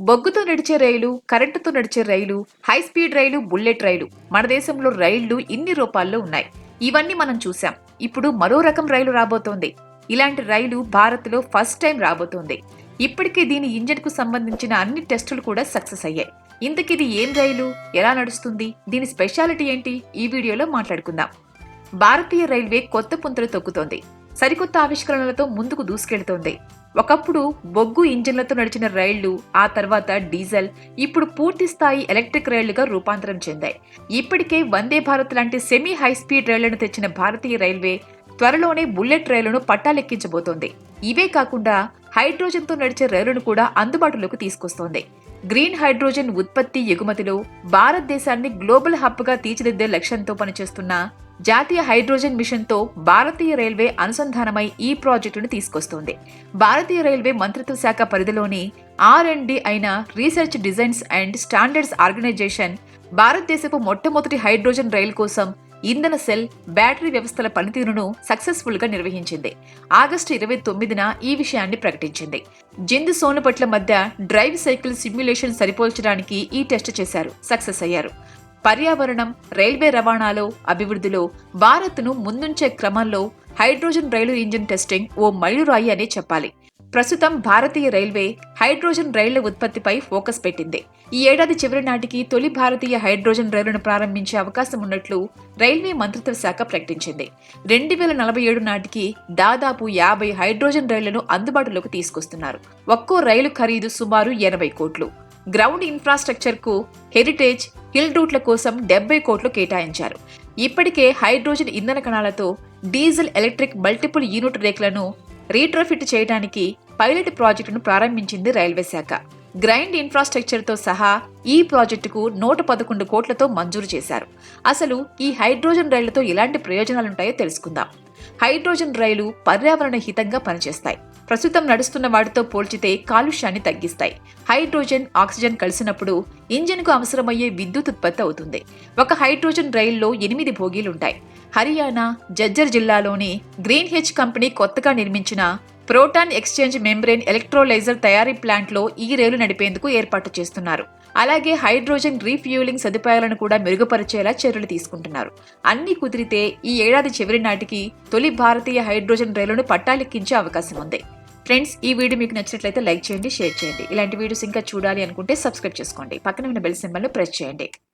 బొగ్గుతో నడిచే రైలు కరెంటుతో నడిచే రైలు హై స్పీడ్ రైలు బుల్లెట్ రైలు. మన దేశంలో రైళ్ళు ఇన్ని రూపాల్లో ఉన్నాయి. ఇవన్నీ మనం చూసాం ఇప్పుడు మరో రకం రైలు రాబోతోంది. ఇలాంటి రైలు భారత్లో ఫస్ట్ టైం రాబోతోంది. ఇప్పటికే దీని ఇంజన్కు సంబంధించిన అన్ని టెస్టులు కూడా సక్సెస్ అయ్యాయి. ఇంతకిది ఇది ఏం రైలు? ఎలా నడుస్తుంది? దీని స్పెషాలిటీ ఏంటి? ఈ వీడియోలో మాట్లాడుకుందాం. భారతీయ రైల్వే కొత్త పుంతలు తొక్కుతోంది. సరికొత్త ఆవిష్కరణలతో ముందుకు దూసుకెళ్తోంది. ఒకప్పుడు బొగ్గు ఇంజిన్లతో నడిచిన రైళ్ళు ఆ తర్వాత డీజిల్ ఇప్పుడు పూర్తి స్థాయి ఎలక్ట్రిక్ రైళ్ళుగా రూపాంతరం చెందాయి. ఇప్పటికే వందే భారత్ లాంటి సెమీ హై స్పీడ్ రైళ్ళను తెచ్చిన భారతీయ రైల్వే త్వరలోనే బుల్లెట్ రైళ్ళను పట్టాలెక్కించబోతోంది. ఇవే కాకుండా హైడ్రోజన్తో నడిచే రైలును కూడా అందుబాటులోకి తీసుకొస్తోంది. గ్రీన్ హైడ్రోజన్ ఉత్పత్తి ఎగుమతిలో భారతదేశాన్ని గ్లోబల్ హబ్గా తీర్చిదిద్దే లక్ష్యంతో పనిచేస్తున్న జాతీయ హైడ్రోజన్ మిషన్తో భారతీయ రైల్వే అనుసంధానమై ఈ ప్రాజెక్టును తీసుకొస్తోంది. భారతీయ రైల్వే మంత్రిత్వ శాఖ పరిధిలోని ఆర్ అండ్ డి అయిన research designs and standards organisation భారతదేశపు మొట్టమొదటి హైడ్రోజన్ రైలు కోసం ఇంధన సెల్ బ్యాటరీ వ్యవస్థల పనితీరును సక్సెస్ఫుల్గా నిర్వహించింది. ఆగస్టు ఇరవై తొమ్మిదిన ఈ విషయాన్ని ప్రకటించింది. జింద్ సోనుపట్ల మధ్య డ్రైవ్ సైకిల్ సిమ్యులేషన్ సరిపోల్చడానికి ఈ టెస్ట్ చేశారు. సక్సెస్ అయ్యారు. పర్యావరణం రైల్వే రవాణాలో అభివృద్ధిలో భారత్ను ముందుంచే క్రమంలో హైడ్రోజన్ రైలు ఇంజిన్ టెస్టింగ్ ఓ మైలురాయి అనే చెప్పాలి. ప్రస్తుతం భారతీయ రైల్వే హైడ్రోజన్ రైళ్ళ ఉత్పత్తిపై ఫోకస్ పెట్టింది. ఈ ఏడాది చివరి నాటికి తొలి భారతీయ హైడ్రోజన్ రైలును ప్రారంభించే అవకాశం ఉన్నట్లు రైల్వే మంత్రిత్వ శాఖ ప్రకటించింది. రెండు వేల నలభై ఏడు నాటికి దాదాపు యాభై హైడ్రోజన్ రైళ్ళను అందుబాటులోకి తీసుకొస్తున్నారు. ఒక్కో రైలు ఖరీదు సుమారు ఎనభై కోట్లు. గ్రౌండ్ ఇన్ఫ్రాస్ట్రక్చర్కు హెరిటేజ్ హిల్ రూట్ల కోసం డెబ్బై కోట్లు కేటాయించారు. ఇప్పటికే హైడ్రోజన్ ఇంధన కణాలతో డీజిల్ ఎలక్ట్రిక్ మల్టిపుల్ యూనిట్ రేకులను రీట్రోఫిట్ చేయడానికి పైలట్ ప్రాజెక్టును ప్రారంభించింది రైల్వే శాఖ. గ్రైండ్ ఇన్ఫ్రాస్ట్రక్చర్తో సహా ఈ ప్రాజెక్టుకు నూట పదకొండు కోట్లతో మంజూరు చేశారు. అసలు ఈ హైడ్రోజన్ రైళ్ళతో ఎలాంటి ప్రయోజనాలుంటాయో తెలుసుకుందాం. హైడ్రోజన్ రైలు పర్యావరణ హితంగా పనిచేస్తాయి. ప్రస్తుతం నడుస్తున్న వాటితో పోల్చితే కాలుష్యాన్ని తగ్గిస్తాయి. హైడ్రోజన్ ఆక్సిజన్ కలిసినప్పుడు ఇంజిన్కు అవసరమయ్యే విద్యుత్ ఉత్పత్తి అవుతుంది. ఒక హైడ్రోజన్ రైల్లో ఎనిమిది భోగీలుంటాయి హర్యానా జజ్జర్ జిల్లాలోని గ్రీన్ హెచ్ కంపెనీ కొత్తగా నిర్మించిన ప్రోటాన్ ఎక్స్చేంజ్ మెంబ్రెయిన్ ఎలక్ట్రోలైజర్ తయారీ ప్లాంట్లో ఈ రైలు నడిపేందుకు ఏర్పాటు చేస్తున్నారు. అలాగే హైడ్రోజన్ రీఫ్యూలింగ్ సదుపాయాలను కూడా మెరుగుపరిచేలా చర్యలు తీసుకుంటున్నారు. అన్ని కుదిరితే ఈ ఏడాది చివరి నాటికి తొలి భారతీయ హైడ్రోజన్ రైలును పట్టాలెక్కించే అవకాశం ఉంది. ఫ్రెండ్స్ ఈ వీడియో మీకు నచ్చినట్లయితే లైక్ చేయండి షేర్ చేయండి. ఇలాంటి వీడియోస్ ఇంకా చూడాలి అనుకుంటే సబ్స్క్రైబ్ చేసుకోండి. పక్కన ఉన్న బెల్ సింబల్ను ప్రెస్ చేయండి.